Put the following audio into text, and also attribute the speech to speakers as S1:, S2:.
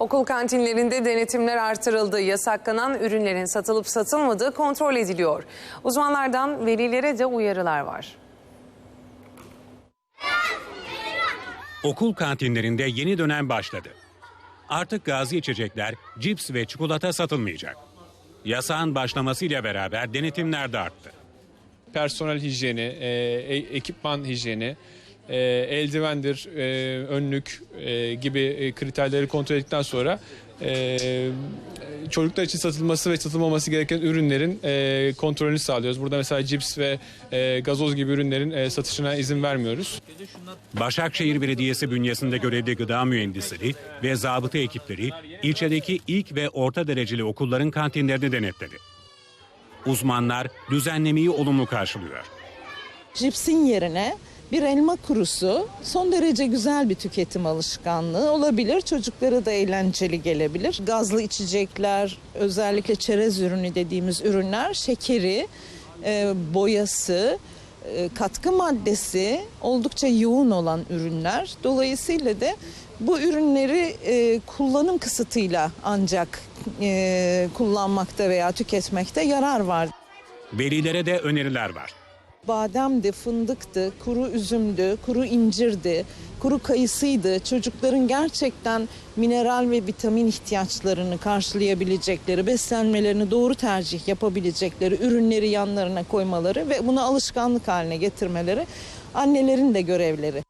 S1: Okul kantinlerinde denetimler artırıldı. Yasaklanan ürünlerin satılıp satılmadığı kontrol ediliyor. Uzmanlardan velilere de uyarılar var.
S2: Okul kantinlerinde yeni dönem başladı. Artık gazi içecekler, cips ve çikolata satılmayacak. Yasağın başlamasıyla beraber denetimler de arttı.
S3: personel hijyeni, e, e- ekipman hijyeni, e, eldivendir, e, önlük e, gibi e, kriterleri kontrol ettikten sonra e, çocuklar için satılması ve satılmaması gereken ürünlerin e, kontrolünü sağlıyoruz. Burada mesela cips ve e, gazoz gibi ürünlerin e, satışına izin vermiyoruz.
S2: Başakşehir Belediyesi bünyesinde görevli gıda mühendisleri ve zabıta ekipleri ilçedeki ilk ve orta dereceli okulların kantinlerini denetledi. Uzmanlar düzenlemeyi olumlu karşılıyor.
S4: Cipsin yerine bir elma kurusu son derece güzel bir tüketim alışkanlığı olabilir. Çocuklara da eğlenceli gelebilir. Gazlı içecekler, özellikle çerez ürünü dediğimiz ürünler, şekeri, e, boyası, e, katkı maddesi oldukça yoğun olan ürünler. Dolayısıyla da bu ürünleri e, kullanım kısıtıyla ancak e, kullanmakta veya tüketmekte yarar var.
S2: Velilere de öneriler var.
S4: Bademdi, fındıktı, kuru üzümdü, kuru incirdi, kuru kayısıydı. Çocukların gerçekten mineral ve vitamin ihtiyaçlarını karşılayabilecekleri, beslenmelerini doğru tercih yapabilecekleri ürünleri yanlarına koymaları ve bunu alışkanlık haline getirmeleri annelerin de görevleri.